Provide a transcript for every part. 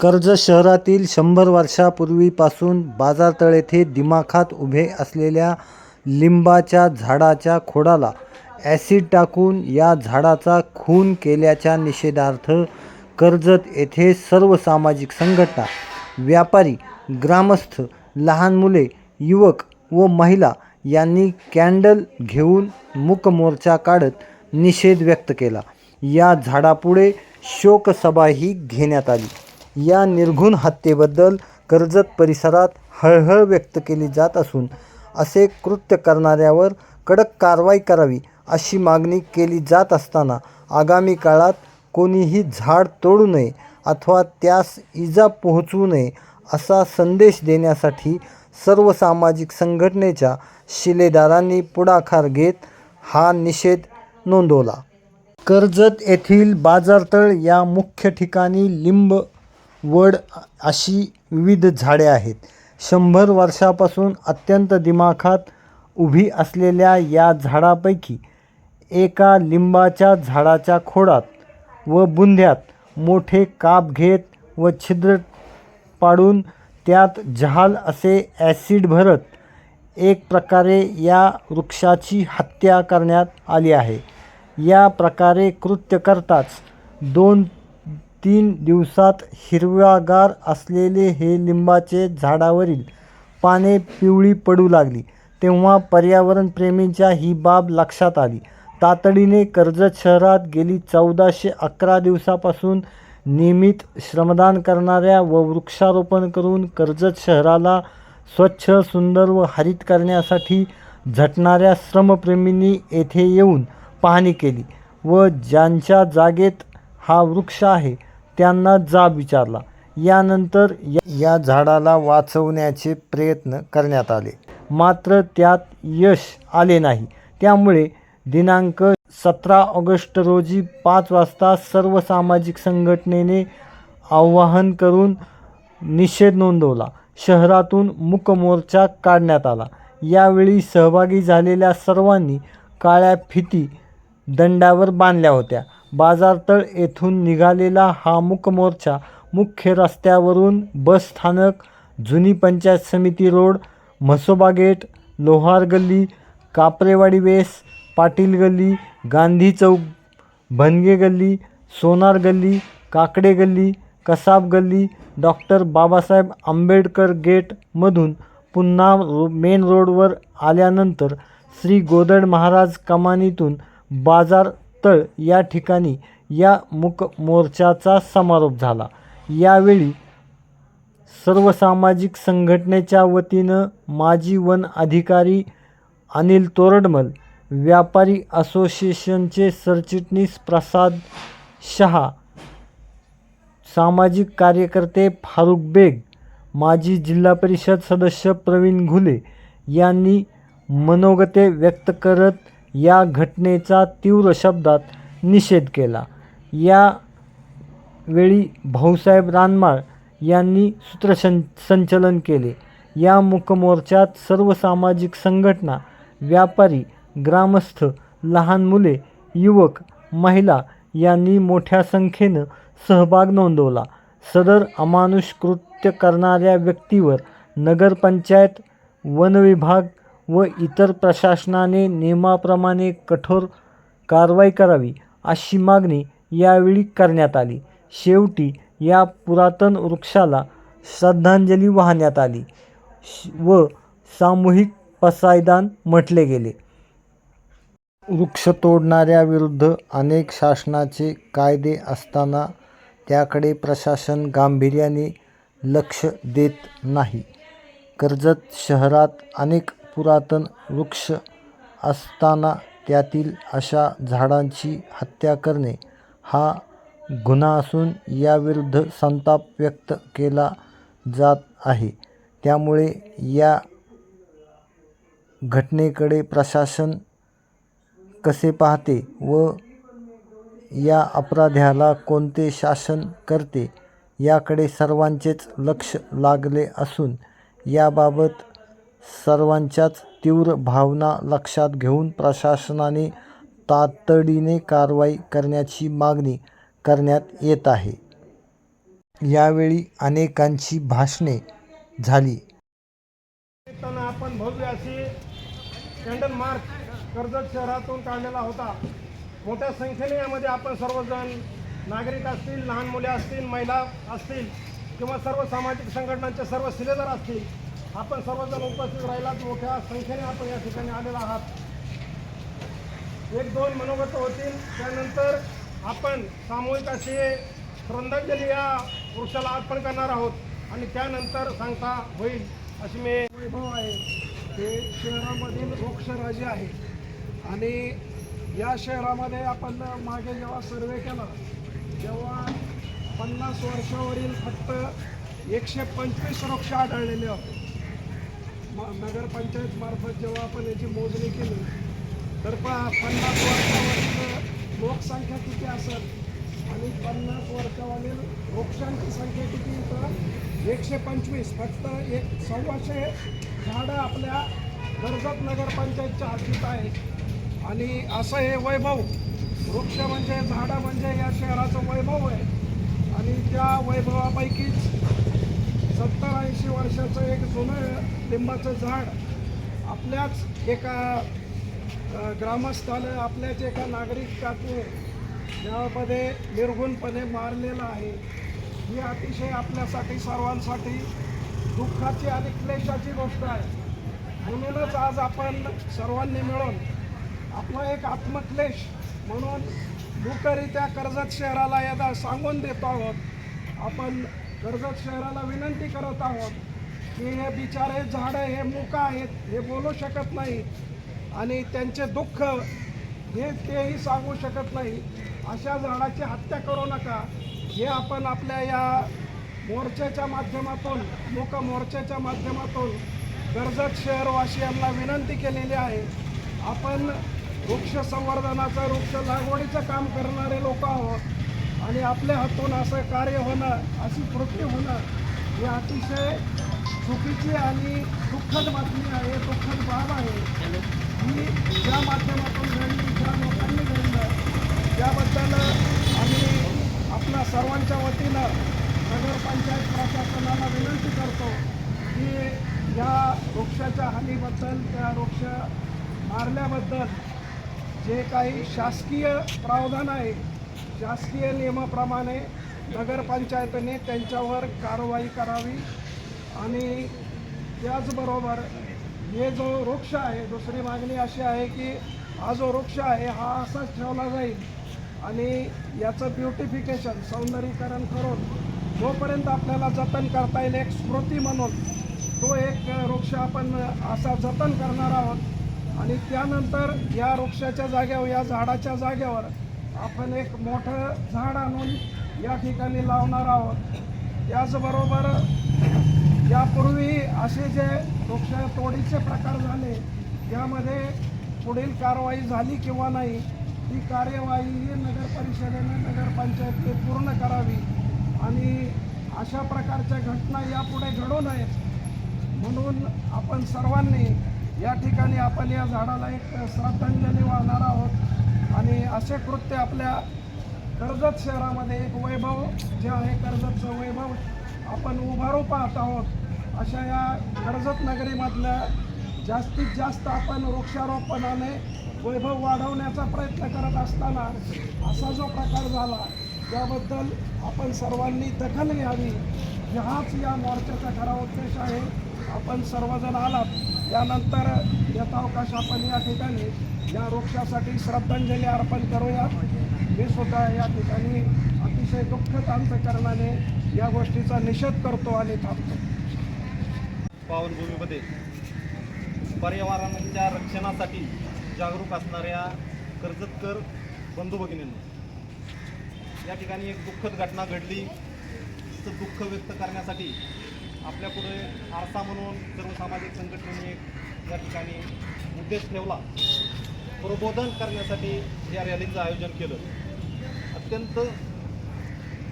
कर्जत शहरातील शंभर वर्षापूर्वीपासून बाजारतळ येथे दिमाखात उभे असलेल्या लिंबाच्या झाडाच्या खोडाला ॲसिड टाकून या झाडाचा खून केल्याच्या निषेधार्थ कर्जत येथे सर्व सामाजिक संघटना व्यापारी ग्रामस्थ लहान मुले युवक व महिला यांनी कॅन्डल घेऊन मूकमोर्चा काढत निषेध व्यक्त केला. या झाडापुढे शोकसभाही घेण्यात आली. या निर्घुण हत्येबद्दल कर्जत परिसरात हळहळ व्यक्त केली जात असून असे कृत्य करणाऱ्यावर कडक कारवाई करावी अशी मागणी केली जात असताना आगामी काळात कोणीही झाड तोडू नये अथवा त्यास इजा पोहोचवू नये असा संदेश देण्यासाठी सर्व सामाजिक संघटनेच्या शिलेदारांनी पुढाकार घेत हा निषेध नोंदवला. कर्जत येथील बाजारतळ या मुख्य ठिकाणी लिंब वड अशी विविध झाडे आहेत. शंभर वर्षापासून अत्यंत दिमाखात उभी असलेल्या या झाडापैकी एका लिंबाच्या झाडाच्या खोडात व बुंध्यात मोठे काप घेत व छिद्र पाडून त्यात जहाल असे ॲसिड भरत एक प्रकारे या वृक्षाची हत्या करण्यात आली आहे. या प्रकारे कृत्य करताच दोन तीन दिवसात हिरव्यागार असलेले हे लिंबाचे झाडावरील पाने पिवळी पडू लागली. तेव्हा पर्यावरणप्रेमींच्या ही बाब लक्षात आली. तातडीने कर्जत शहरात गेली चौदाशे अकरा दिवसापासून नियमित श्रमदान करणाऱ्या व वृक्षारोपण करून कर्जत शहराला स्वच्छ सुंदर व हरित करण्यासाठी झटणाऱ्या श्रमप्रेमींनी येथे येऊन पाहणी केली व ज्यांच्या जागेत हा वृक्ष आहे त्यांना जाब विचारला. यानंतर या या झाडाला वाचवण्याचे प्रयत्न करण्यात आले. मात्र त्यात यश आले नाही. त्यामुळे दिनांक सतरा ऑगस्ट रोजी पाच वाजता सर्व सामाजिक संघटनेने आवाहन करून निषेध नोंदवला. शहरातून मुकमोर्चा काढण्यात आला. यावेळी सहभागी झालेल्या सर्वांनी काळ्या फिती दंडावर बांधल्या होत्या. बाजारतळ येथून निघालेला हा मूकमोर्चा मुख्य रस्त्यावरून बस स्थानक जुनी पंचायत समिती रोड म्हसोबा गेट लोहार गल्ली कापरेवाडी वेस पाटील गल्ली गांधी चौक भनगे गल्ली सोनार गल्ली काकडे गल्ली कसाब गल्ली डॉक्टर बाबासाहेब आंबेडकर गेटमधून पुन्हा रो मेन रोडवर आल्यानंतर श्री गोदड महाराज कमानीतून बाजार तळ या ठिकाणी या मुक मोर्चाचा समारोप झाला. यावेळी सर्व सामाजिक संघटनेच्या वतीनं माजी वन अधिकारी अनिल तोरडमल व्यापारी असोसिएशनचे सरचिटणीस प्रसाद शहा सामाजिक कार्यकर्ते फारुख बेग माजी जिल्हा परिषद सदस्य प्रवीण घुले यांनी मनोगते व्यक्त करत या घटनेचा तीव्र शब्दात निषेध केला. या वेळी भाऊसाहेब रानमाळ यांनी सूत्रसं संचलन केले. या मुकमोर्चात सर्व सामाजिक संघटना व्यापारी ग्रामस्थ लहान मुले युवक महिला यांनी मोठ्या संख्येनं सहभाग नोंदवला. सदर अमानुष कृत्य करणाऱ्या व्यक्तीवर नगरपंचायत वनविभाग व इतर प्रशासनाने नियमाप्रमाणे कठोर कारवाई करावी अशी मागणी यावेळी करण्यात आली. शेवटी या पुरातन वृक्षाला श्रद्धांजली वाहण्यात आली श- व सामूहिक पसायदान म्हटले गेले. वृक्ष तोडणाऱ्याविरुद्ध अनेक शासनाचे कायदे असताना त्याकडे प्रशासन गांभीर्याने लक्ष देत नाही. कर्जत शहरात अनेक पुरातन वृक्ष असताना त्यातील अशा झाडांची हत्या करणे हा गुन्हा असून याविरुद्ध संताप व्यक्त केला जात आहे. त्यामुळे या घटनेकडे प्रशासन कसे पाहते व या अपराध्याला कोणते शासन करते याकडे सर्वांचेच लक्ष लागले असून याबाबत सर्वांच्याच तीव्र भावना लक्षात घेऊन प्रशासनाने तातडीने कारवाई करण्याची मागणी करण्यात येत आहे. यावेळी अनेकांची भाषणे झाली. आपण भव्य अशी कॅन्डल मार्च कर्जत शहरातून काढलेला होता. मोठ्या संख्येने यामध्ये आपण सर्वजण नागरिक असतील लहान मुले असतील महिला असतील किंवा सर्व सामाजिक संघटनांचे सर्व सिलेदार असतील आपण सर्वजण उपस्थित राहिलात मोठ्या संख्येने आपण या ठिकाणी आलेला आहात. एक दोन मनोगत होतील त्यानंतर आपण सामूहिक अशी श्रद्धांजली या वृक्षाला अर्पण करणार आहोत. आणि त्यानंतर सांगता होईल अशी मी वैभव आहे. हे शहरामधील वृक्षराजे आहे. आणि या शहरामध्ये आपण मागे जेव्हा सर्वे केला तेव्हा पन्नास वर्षावरील फक्त एकशे पंचवीस वृक्ष आढळलेले होते. नगरपंचायत मार्फत जेव्हा आपण याची मोजणी केली तर पहा पन्नास वर्षावरील लोकसंख्या किती असेल? आणि पन्नास वर्षावरील वृक्षांची संख्या किती तर एकशे पंचवीस फक्त एक सव्वाशे झाडं आपल्या कर्जत नगरपंचायतच्या हद्दीत आहे आणि असं हे वैभव वृक्ष म्हणजे झाडं म्हणजे या शहराचं वैभव आहे. आणि त्या वैभवापैकीच सत्तर ऐंशी वर्षाचं एक जुनं लिंबाचं झाड आपल्याच एका अ, ग्रामस्थानं आपल्याच एका नागरिकाने यामध्ये निर्गुणपणे मारलेलं आहे. ही अतिशय आपल्यासाठी सर्वांसाठी दुःखाची आणि क्लेशाची गोष्ट आहे. म्हणूनच आज आपण सर्वांनी मिळून आपला एक आत्मक्लेश म्हणून दुःखरित्या कर्जत शहराला यदा सांगून देतो आहोत आपण कर्जत शहराला विनंती करत आहोत हे बिचारे झाडं हे मुका आहेत हे बोलू शकत नाहीत आणि त्यांचे दुःख हे तेही सांगू शकत नाही. अशा झाडाची हत्या करू नका. हे आपण आपल्या या मोर्चाच्या माध्यमातून मूक मोर्चाच्या माध्यमातून कर्जत शहरवासियांना विनंती केलेली आहे. आपण वृक्ष संवर्धनाचं वृक्ष लागवडीचं काम करणारे लोक आहोत. आणि आपल्या हातून असं कार्य होणं अशी कृती होणं हे अतिशय चुकीची आणि दुःखद बातमी आहे दुःखद बाब आहे. ही ज्या माध्यमातून घडली ज्या लोकांनी घडलं त्याबद्दल आम्ही आपल्या सर्वांच्या वतीनं नगरपंचायत प्रशासनाला विनंती करतो की या वृक्षाच्या हानीबद्दल त्या वृक्ष मारल्याबद्दल जे काही शासकीय प्रावधान आहे शासकीय नियमाप्रमाणे नगरपंचायतीने त्यांच्यावर कारवाई करावी. आणि त्याचबरोबर हे जो वृक्ष आहे दुसरी मागणी अशी आहे की हा जो वृक्ष आहे हा असाच ठेवला जाईल. आणि याचं ब्युटिफिकेशन सौंदर्यीकरण करून जोपर्यंत आपल्याला जतन करता येईल एक स्मृती म्हणून तो एक वृक्ष आपण असा जतन करणार आहोत. आणि त्यानंतर या वृक्षाच्या जागेवर या झाडाच्या जागेवर आपण एक मोठं झाड आणून या ठिकाणी लावणार आहोत. त्याचबरोबर यापूर्वी असे जे वृक्ष तोडीचे प्रकार झाले यामध्ये पुढील कारवाई झाली किंवा नाही ही कार्यवाही ही नगर परिषदेने नगरपंचायतने पूर्ण करावी. आणि अशा प्रकारच्या घटना यापुढे घडू नयेत. म्हणून आपण सर्वांनी या ठिकाणी आपण या झाडाला एक श्रद्धांजली वाहणार आहोत. आणि असे कृत्य आपल्या कर्जत शहरामध्ये एक वैभव जे आहे कर्जतचं वैभव आपण उभारू पाहत आहोत. अशा या कर्जत नगरीमधल्या जास्तीत जास्त आपण वृक्षारोपणाने वैभव वाढवण्याचा प्रयत्न करत असताना असा जो प्रकार झाला त्याबद्दल आपण सर्वांनी दखल घ्यावी. हाच या मोर्चाचा खरा उद्देश आहे. आपण सर्वजण आलात. यानंतर यथावकाश आपण या ठिकाणी या वृक्षासाठी श्रद्धांजली अर्पण करूयात. मी सुद्धा या ठिकाणी अतिशय अंतकरणाने या गोष्टीचा निषेध करतो आणि थांबतो. पावनभूमीमध्ये पर्यावरणाच्या रक्षणासाठी जागरूक असणाऱ्या कर्जतकर बंधू भगिनींना या ठिकाणी एक दुःखद घटना घडली. तिचं दुःख व्यक्त करण्यासाठी आपल्यापुढे आरसा म्हणून सर्व सामाजिक संघटनेने या ठिकाणी उद्देश ठेवला. प्रबोधन करण्यासाठी या रॅलीचं आयोजन केलं. अत्यंत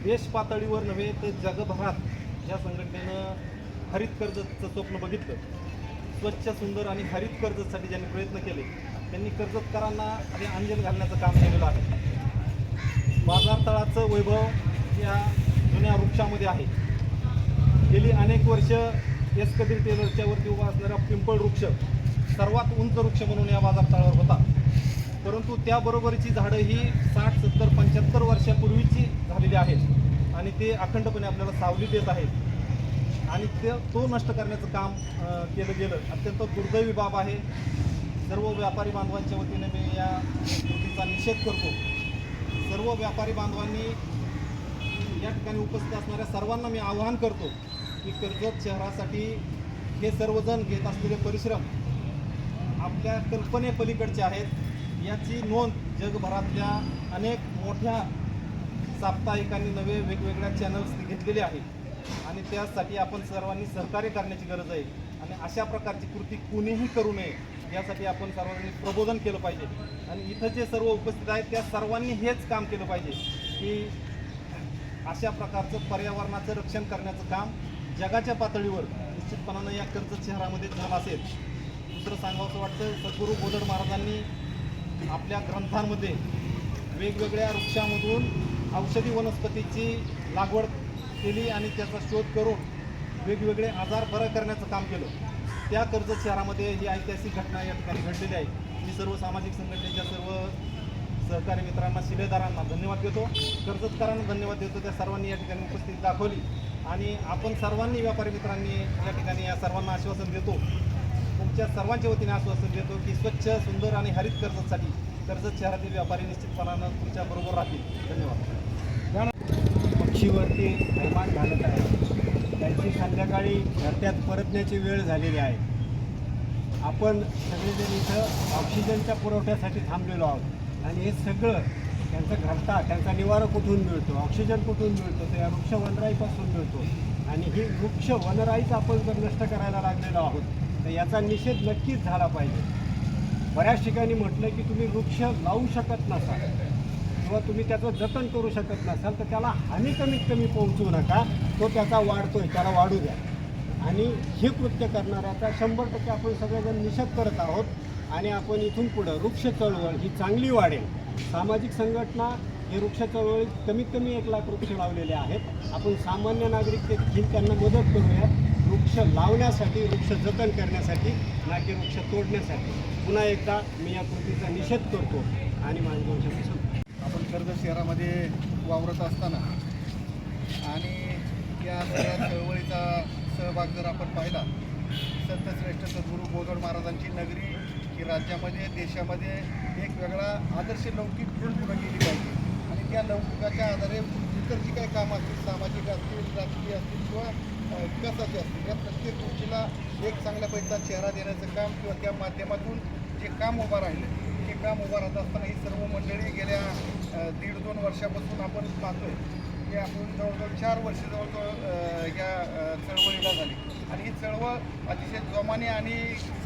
देश पातळीवर नव्हे तर जगभरात या संघटनेनं हरित कर्जचं स्वप्न बघितलं. स्वच्छ सुंदर आणि हरित कर्जतसाठी ज्यांनी प्रयत्न केले त्यांनी कर्जतकरांना आणि अंजन घालण्याचं काम केलेलं आहे. बाजारतळाचं वैभव या जुन्या वृक्षामध्ये आहे. गेली अनेक वर्ष एस कदीर टेलरच्या वरती उभा असणारा पिंपळ वृक्ष सर्वात उंच वृक्ष म्हणून या बाजारतळावर होता. परंतु त्याबरोबरची झाडं ही साठ सत्तर पंच्याहत्तर वर्षापूर्वीची झालेली आहेत. आणि ते अखंडपणे आपल्याला सावली देत आहेत. आणि ते तो नष्ट करण्याचं काम केलं गेलं. अत्यंत दुर्दैवी बाब आहे. सर्व व्यापारी बांधवांच्या वतीने मी या कृतीचा निषेध करतो. सर्व व्यापारी बांधवांनी या ठिकाणी उपस्थित असणाऱ्या सर्वांना मी आवाहन करतो की कर्जत शहरासाठी हे सर्वजण घेत असलेले परिश्रम आपल्या कल्पनेपलीकडचे आहेत. याची नोंद जगभरातल्या अनेक मोठ्या साप्ताहिकांनी नवे वेगवेगळ्या चॅनल्स घेतलेले आहेत. आणि त्यासाठी आपण सर्वांनी सहकार्य करण्याची गरज आहे. आणि अशा प्रकारची कृती कुणीही करू नये यासाठी आपण सर्वांनी प्रबोधन केलं पाहिजे. आणि इथं जे सर्व उपस्थित आहेत त्या सर्वांनी हेच काम केलं पाहिजे की अशा प्रकारचं पर्यावरणाचं रक्षण करण्याचं काम जगाच्या पातळीवर निश्चितपणानं या कर्जत शहरामध्ये झालं असेल. दुसरं सांगावंसं वाटतं सद्गुरू गोदड महाराजांनी आपल्या ग्रंथांमध्ये वेगवेगळ्या वृक्षामधून औषधी वनस्पतीची लागवड केली आणि त्याचा शोध करून वेगवेगळे आजार बरं करण्याचं काम केलं. त्या कर्जत शहरामध्ये ही ऐतिहासिक घटना या ठिकाणी घडलेली आहे. मी सर्व सामाजिक संघटनेच्या सर्व सहकारी मित्रांना शिलेदारांना धन्यवाद देतो. कर्जतकारांना धन्यवाद देतो. त्या सर्वांनी या ठिकाणी उपस्थिती दाखवली. आणि आपण सर्वांनी व्यापारी मित्रांनी या ठिकाणी या सर्वांना आश्वासन देतो. तुमच्या सर्वांच्या वतीने आश्वासन देतो की स्वच्छ सुंदर आणि हरित कर्जतसाठी कर्जत शहरातील व्यापारी निश्चितपणानं तुमच्याबरोबर राहतील. धन्यवाद. पक्षीवरती हैमान घालत आहे. त्यांची संध्याकाळी घरट्यात परतण्याची वेळ झालेली आहे. आपण सगळेजण इथं ऑक्सिजनच्या पुरवठ्यासाठी थांबलेलो आहोत. आणि हे सगळं त्यांचं घरटा त्यांचा निवारा कुठून मिळतो? ऑक्सिजन कुठून मिळतो? तर या वृक्ष वनराईपासून मिळतो. आणि ही वृक्ष वनराईच आपण जर नष्ट करायला लागलेलो आहोत तर याचा निषेध नक्कीच झाला पाहिजे. बऱ्याच ठिकाणी म्हटलं की तुम्ही वृक्ष लावू शकत नसाल किंवा तुम्ही त्याचं जतन करू शकत नसाल तर त्याला हानी कमीत कमी पोहोचवू नका. तो त्याचा वाढतोय त्याला वाढू द्या. आणि हे कृत्य करणाऱ्याचा शंभर टक्के आपण सगळेजण निषेध करत आहोत. आणि आपण इथून पुढं वृक्ष चळवळ ही चांगली वाढेल. सामाजिक संघटना हे वृक्ष चळवळीत कमीत कमी एक लाख वृक्ष लावलेले आहेत. आपण सामान्य नागरिक ते त्यांना मदत करूया वृक्ष लावण्यासाठी वृक्ष जतन करण्यासाठी ना की वृक्ष तोडण्यासाठी. पुन्हा एकदा मी या कृतीचा निषेध करतो आणि माझ्या दोन आपण कर्जत शहरामध्ये वावरत असताना आणि या सगळ्या चळवळीचा सहभाग जर आपण पाहिला संतश्रेष्ठ सद्गुरू बोधड महाराजांची नगरी ही राज्यामध्ये देशामध्ये एक वेगळा आदर्श लौकिक पूर्ण पुढे गेली पाहिजे. आणि त्या लौकिकाच्या आधारे इतर जी काही कामं असतील सामाजिक असतील राजकीय असतील किंवा विकासाचे असतील या प्रत्येक गोष्टीला एक चांगल्या पैसा चेहरा देण्याचं काम किंवा त्या माध्यमातून जे काम उभं राहिलं हे काम उभं राहत असताना ही सर्व मंडळी गेल्या दीड दोन वर्षापासून आपण पाहतोय. की आपण जवळजवळ चार वर्ष जवळजवळ या चळवळीला झाली. आणि ही चळवळ अतिशय जोमाने आणि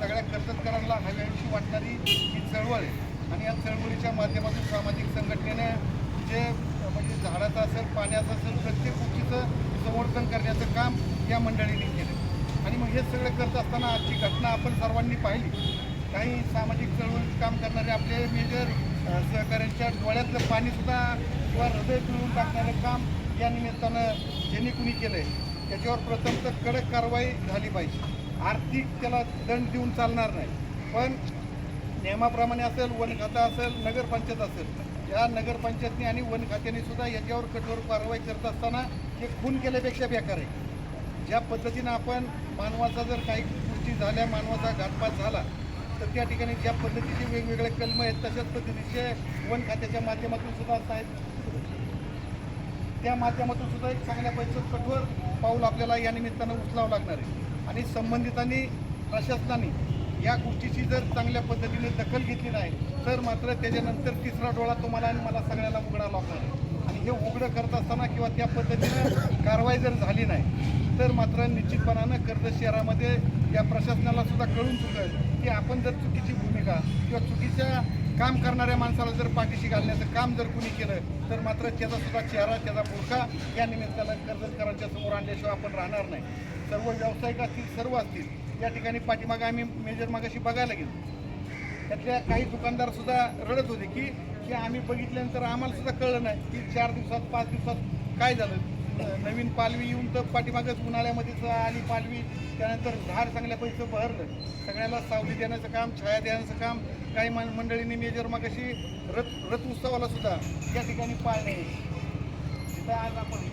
सगळ्या कर्ततकरांना हव्याविषयी वाटणारी ही चळवळ आहे. आणि या चळवळीच्या माध्यमातून सामाजिक संघटनेने जे म्हणजे झाडाचं असेल पाण्याचं असेल प्रत्येक गोष्टीचं संवर्धन करण्याचं काम या मंडळींनी केलं. आणि मग हे सगळं करत असताना आजची घटना आपण सर्वांनी पाहिली. काही सामाजिक चळवळीत काम करणारे आपले मेजर सहकाऱ्यांच्या डोळ्यातलं पाणीसुद्धा किंवा हृदय मिळवून टाकणारं काम या निमित्तानं ज्यांनी कुणी केलं आहे त्याच्यावर प्रथम तर कडक कारवाई झाली पाहिजे. आर्थिक त्याला दंड देऊन चालणार नाही. पण नियमाप्रमाणे असेल वन खाता असेल नगरपंचायत असेल या नगरपंचायतनी आणि वन खात्याने सुद्धा याच्यावर कठोर कारवाई करत असताना हे खून केल्यापेक्षा बेकार आहे. ज्या पद्धतीनं आपण मानवाचा जर काही गोष्टी झाल्या मानवाचा घातपात झाला तर त्या ठिकाणी ज्या पद्धतीचे वेगवेगळे कलम आहेत तशाच पद्धतीचे वन खात्याच्या माध्यमातून सुद्धा आहेत त्या माध्यमातून सुद्धा एक चांगल्या पैशात कठोर पाऊल आपल्याला या निमित्तानं उचलावं लागणार आहे. आणि संबंधितांनी प्रशासनाने या गोष्टीची जर चांगल्या पद्धतीने दखल घेतली नाही तर मात्र त्याच्यानंतर तिसरा डोळा तुम्हाला आणि मला सगळ्याला उघडा लागणार आहे. आणि हे उघडं करत असताना किंवा त्या पद्धतीनं कारवाई जर झाली नाही तर मात्र निश्चितपणानं कर्जत शहरामध्ये या प्रशासनाला सुद्धा कळून चुकेल की आपण जर चुकीची भूमिका किंवा चुकीच्या काम करणाऱ्या माणसाला जर पाठीशी घालण्याचं काम जर कुणी केलं तर मात्र त्याचा सुद्धा चेहरा त्याचा पुरखा या निमित्तानं कर्जतकरांच्या समोर आणल्याशिवाय आपण राहणार नाही. सर्व व्यावसायिक असतील सर्व असतील या ठिकाणी पाठीमागे आम्ही मेजर मागाशी बघायला गेलो. त्यातल्या काही दुकानदार सुद्धा रडत होते की की आम्ही बघितल्यानंतर आम्हाला सुद्धा कळलं नाही की चार दिवसात पाच दिवसात काय झालं. नवीन पालवी येऊन तर पाठीमागच उन्हाळ्यामध्येच आली पालवी. त्यानंतर झाड चांगल्या पैसे बहरलं. सगळ्याला सावली देण्याचं काम छाया देण्याचं काम काही मन मंडळींनी मेजर मागाशी रथ रथ उत्सवाला सुद्धा या ठिकाणी पाळणे. तिथं आज आपण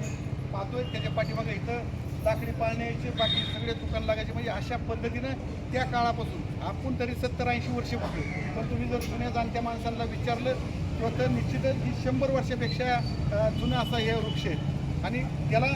पाहतोय त्याच्या पाठीमागे इथं लाकडी पाळण्याचे बाकी सगळे दुकान लागायचे. म्हणजे अशा पद्धतीनं त्या काळापासून आपण तरी सत्तर ऐंशी वर्ष होतो पण तुम्ही जर जुन्या जाणत्या माणसांना विचारलं तर निश्चितच ही शंभर वर्षापेक्षा जुनं जुना असा हे वृक्ष आहे. आणि त्याला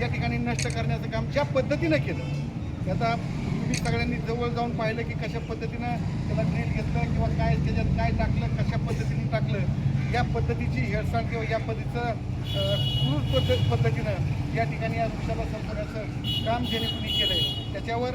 या ठिकाणी नष्ट करण्याचं काम ज्या पद्धतीनं केलं त्याचा तुम्ही सगळ्यांनी जवळ जाऊन पाहिलं की कशा पद्धतीनं त्याला ड्रिल घेतलं किंवा काय त्याच्यात काय टाकलं कशा पद्धतीने टाकलं या पद्धतीची हेळसांड किंवा या पद्धतीचं क्रूज क्रूर पद्धत पद्धतीनं या ठिकाणी या वृक्षाला संपवण्याचं काम ज्याने कुणी केलं आहे त्याच्यावर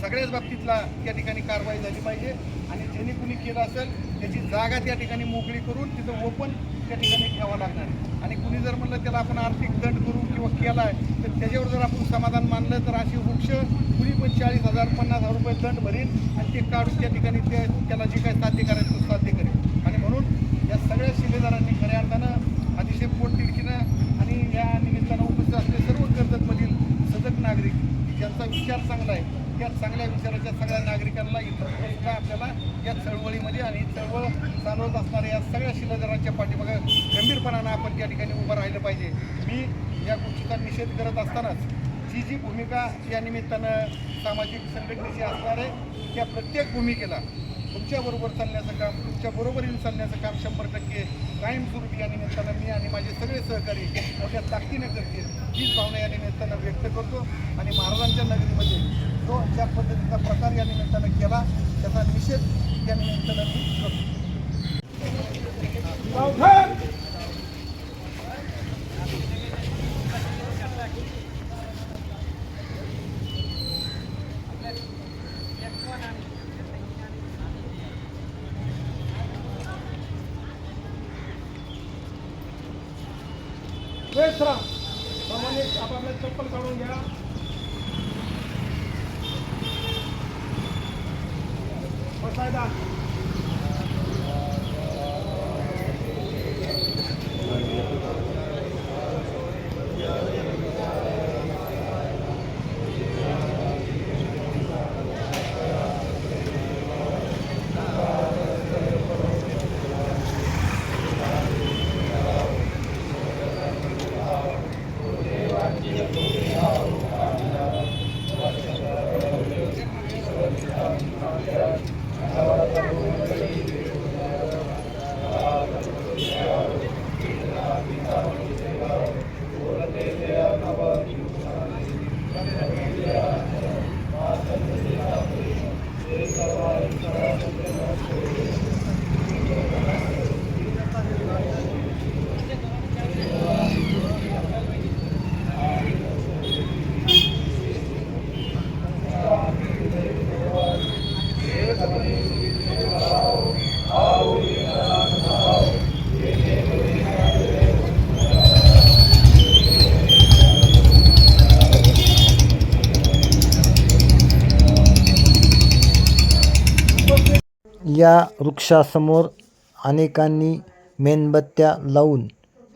सगळ्याच बाबतीतला या ठिकाणी कारवाई झाली पाहिजे. आणि ज्याने कुणी केलं असेल त्याची जागा त्या ठिकाणी मोकळी करून तिथं ओपन त्या ठिकाणी घ्यावं लागणार आहे. आणि कुणी जर म्हणलं त्याला आपण आर्थिक दंड करू किंवा केला आहे तर त्याच्यावर जर आपण समाधान मानलं तर अशी वृक्ष कुणी पण चाळीस हजार पन्नास हजार रुपये दंड भरेल आणि ते काढून त्या ठिकाणी ते त्याला जे काही साध्य करायचं साध्य करेल आणि म्हणून या सगळ्या शिलेदारांनी खऱ्या अर्थानं अतिशय पोटतिडकीनं आणि या निमित्तानं उपस्थित असलेले सर्व कर्जतमधील सजग नागरिक ज्यांचा विचार चांगला आहे त्या चांगल्या विचाराच्या सगळ्या नागरिकांना इथं आपल्याला या चळवळीमध्ये आणि चळवळ चालवत असणाऱ्या या सगळ्या शिलेदारांच्या पाठीमागे गंभीरपणानं आपण त्या ठिकाणी उभं राहिलं पाहिजे. मी या गोष्टीचा निषेध करत असतानाच जी जी भूमिका या निमित्तानं सामाजिक संघटनेची असणार आहे त्या प्रत्येक भूमिकेला तुमच्याबरोबर चालण्याचं काम तुमच्या बरोबरीने चालण्याचं काम शंभर टक्के कायमस्वरूपी या निमित्तानं मी आणि माझे सगळे सहकारी मोठ्या ताकदीने करतील हीच भावना या निमित्तानं व्यक्त करतो. आणि महाराजांच्या नगरीमध्ये जो ज्या पद्धतीचा प्रकार या निमित्तानं केला त्याचा निषेध या निमित्तानं आपापल्या चप्पल काढून घ्या. 看一。या वृक्षासमोर अनेकांनी मेणबत्त्या लावून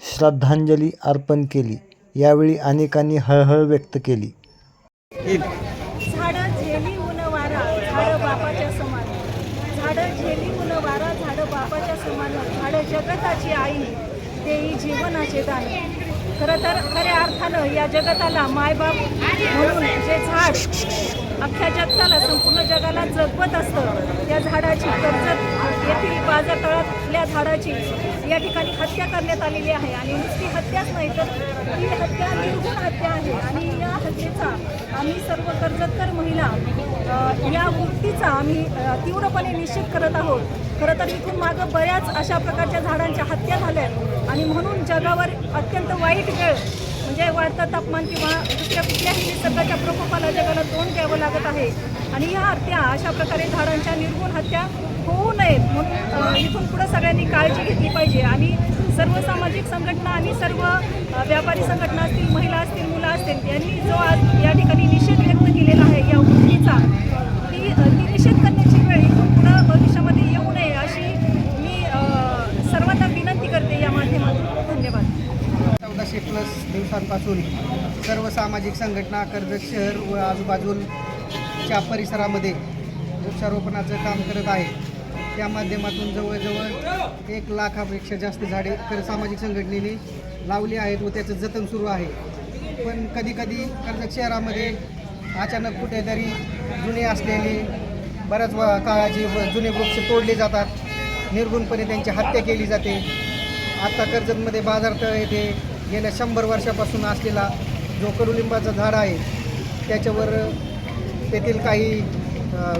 श्रद्धांजली अर्पण केली. यावेळी अनेकांनी हळहळ व्यक्त केली. झाडं झेली ऊन वारा झाडं बापाच्या समान. झाडं झेली ऊन वारा झाडं बापाच्या समान. झाडं जगताची आई देई जीवनाचे दान खरं तर खऱ्या अर्थानं या जगताला मायबाप म्हणून जे झाड अख्ख्या जगताला संपूर्ण जगाला जगवत असतं झाडाची कर्जत येथील बाजार तळातल्या झाडाची या ठिकाणी हत्या करण्यात आलेली आहे आणि नुसती हत्याच नाही तर ही हत्या निर्गुण हत्या आहे. आणि या हत्येचा आम्ही सर्व कर्जतकर महिला या वृत्तीचा आम्ही तीव्रपणे निषेध करत आहोत. खरं तर इथून मागं बऱ्याच अशा प्रकारच्या झाडांच्या हत्या झाल्या आणि म्हणून जगावर अत्यंत वाईट वेळ म्हणजे वाढतं तापमान किंवा दुसऱ्या कुठल्याही निसर्गाच्या प्रकोपाला जगाला तोंड द्यावं लागत आहे. आणि ह्या हत्या अशा प्रकारे झाडांच्या निर्गुण हत्या होऊ नयेत म्हणून इथून पुढे सगळ्यांनी काळजी घेतली पाहिजे. आणि सर्व सामाजिक संघटना आणि सर्व व्यापारी संघटना असतील महिला असतील मुलं असतील यांनी जो आज या ठिकाणी निषेध व्यक्त केलेला आहे या वृत्तीचा ती अ, ती निषेध करण्याची वेळ इथून पुढं भविष्यामध्ये येऊ नये अशी मी अ, सर्वांना विनंती करते या माध्यमातून धन्यवाद चौदाशे प्लस दिवसा दिवसांपासून सर्व सामाजिक संघटना कर्जत शहर व आजूबाजूच्या परिसरामध्ये वृक्षारोपणाचं काम करत आहे. त्या माध्यमातून जवळजवळ एक लाखापेक्षा जास्त झाडे कर सामाजिक संघटनेने लावली आहेत व त्याचं जतन सुरू आहे. पण कधीकधी कर्जत शहरामध्ये अचानक कुठेतरी जुने असलेले बऱ्याच व- काळाचे व जुने वृक्ष तोडले जातात. निर्गुणपणे त्यांची हत्या केली जाते. आत्ता कर्जतमध्ये बाजारतळ येथे गेल्या शंभर वर्षापासून असलेला जो कडुलिंबाचं झाड आहे. त्याच्यावर तेथील काही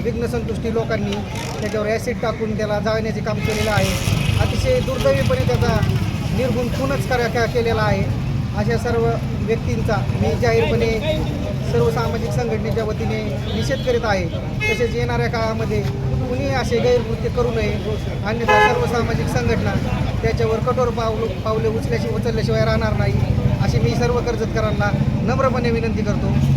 विघ्नसंतुष्टी लोकांनी त्याच्यावर ॲसिड टाकून त्याला जाळण्याचे काम केलेलं आहे. अतिशय दुर्दैवीपणे त्याचा निर्गुण खूनच करा केलेला आहे. अशा सर्व व्यक्तींचा मी जाहीरपणे सर्व सामाजिक संघटनेच्या वतीने निषेध करीत आहे. तसेच येणाऱ्या काळामध्ये कुणी असे गैरकृत्य करू नये. अन्यथा सर्व सामाजिक संघटना त्याच्यावर कठोर पावलं पावले उचल्याशी उचलल्याशिवाय राहणार नाही. अशी मी सर्व कर्जतकरांना नम्रपणे विनंती करतो.